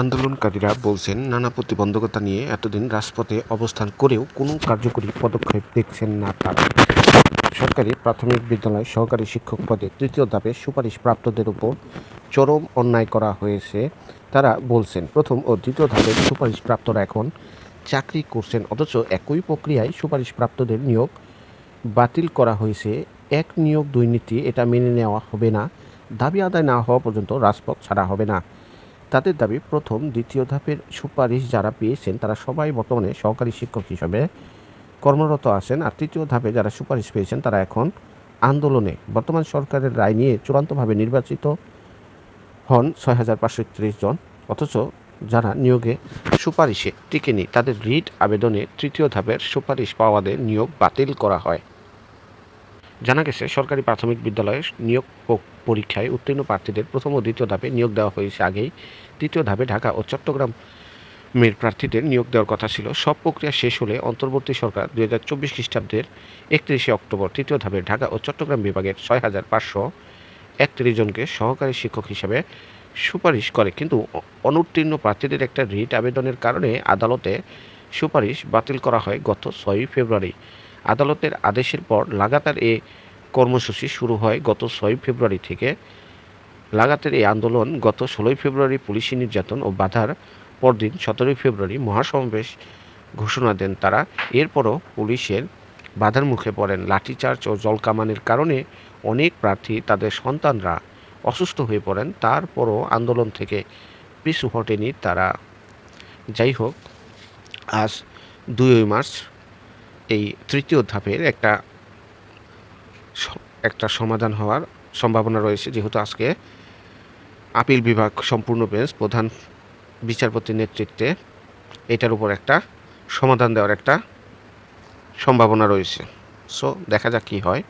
আন্দোলনকারীরা বলছেন, নানা প্রতিবন্ধকতা নিয়ে এতদিন রাজপথে অবস্থান করেও কোনো কার্যকরী পদক্ষেপ দেখছেন না তারা। সরকারি প্রাথমিক বিদ্যালয় সহকারী শিক্ষক পদে তৃতীয় ধাপে সুপারিশ প্রাপ্তদের উপর চরম অন্যায় করা হয়েছে, তারা বলছেন। প্রথম ও দ্বিতীয় ধাপের সুপারিশ প্রাপ্তরা এখন চাকরি করছেন, অথচ একই প্রক্রিয়ায় সুপারিশ প্রাপ্তদের নিয়োগ বাতিল করা হয়েছে। এক নিয়োগ দুর্নীতি এটা মেনে নেওয়া হবে না। দাবি আদায় না হওয়া পর্যন্ত রাজপথ ছাড়া হবে না। তাদের দাবি, প্রথম, দ্বিতীয় ধাপের সুপারিশ যারা পেয়েছেন, তারা সবাই বর্তমানে সহকারী শিক্ষক হিসেবে কর্মরত আছেন। আর তৃতীয় ধাপে যারা সুপারিশ পেয়েছেন, তারা এখন আন্দোলনে। বর্তমান সরকারের রায় নিয়ে চূড়ান্তভাবে নির্বাচিত হন ছয় হাজার পাঁচশো একত্রিশ জন। অথচ যারা নিয়োগে সুপারিশে টিকেনি, তাদের রিট আবেদনে তৃতীয় ধাপের সুপারিশ পাওয়াদের নিয়োগ বাতিল করা হয়। জানা গেছে, সরকারি প্রাথমিক বিদ্যালয়ের নিয়োগ পরীক্ষায় উত্তীর্ণ প্রার্থীদের প্রথম ও দ্বিতীয় ধাপে নিয়োগ দেওয়া হয়েছে আগেই। তৃতীয় ধাপে ঢাকা ও চট্টগ্রাম মের প্রার্থীদের নিয়োগ দেওয়ার কথা ছিল। সব প্রক্রিয়া শেষ হলে অন্তর্বর্তী সরকার দুই হাজার চব্বিশ খ্রিস্টাব্দের একত্রিশে অক্টোবর তৃতীয় ধাপে ঢাকা ও চট্টগ্রাম বিভাগের ছয় হাজার পাঁচশো একত্রিশ জনকে সহকারী শিক্ষক হিসাবে সুপারিশ করে। কিন্তু অনুত্তীর্ণ প্রার্থীদের একটা রিট আবেদনের কারণে আদালতে সুপারিশ বাতিল করা হয় গত ছয়ই ফেব্রুয়ারি। আদালতের আদেশের পর লাগাতার এ কর্মসূচি শুরু হয় গত ছয় ফেব্রুয়ারি থেকে। লাগাতার এই আন্দোলন গত ষোলোই ফেব্রুয়ারি পুলিশি নির্যাতন ও বাধার পরদিন সতেরোই ফেব্রুয়ারি মহাসমাবেশ ঘোষণা দেন তারা। এরপরও পুলিশের বাধার মুখে পড়েন লাঠিচার্জ ও জলকামানের কারণে অনেক প্রার্থী তাদের সন্তানরা অসুস্থ হয়ে পড়েন। তারপরও আন্দোলন থেকে পিছু হটেনি তারা। যাই হোক, আজ দুই মার্চ এই তৃতীয় ধাপের একটা একটা সমাধান হওয়ার সম্ভাবনা রয়েছে। যেহেতু আজকে আপিল বিভাগ সম্পূর্ণ বেঞ্চ, প্রধান বিচারপতির নেতৃত্বে এটার উপর একটা সমাধান দেওয়ার একটা সম্ভাবনা রয়েছে। সো দেখা যাক কী হয়।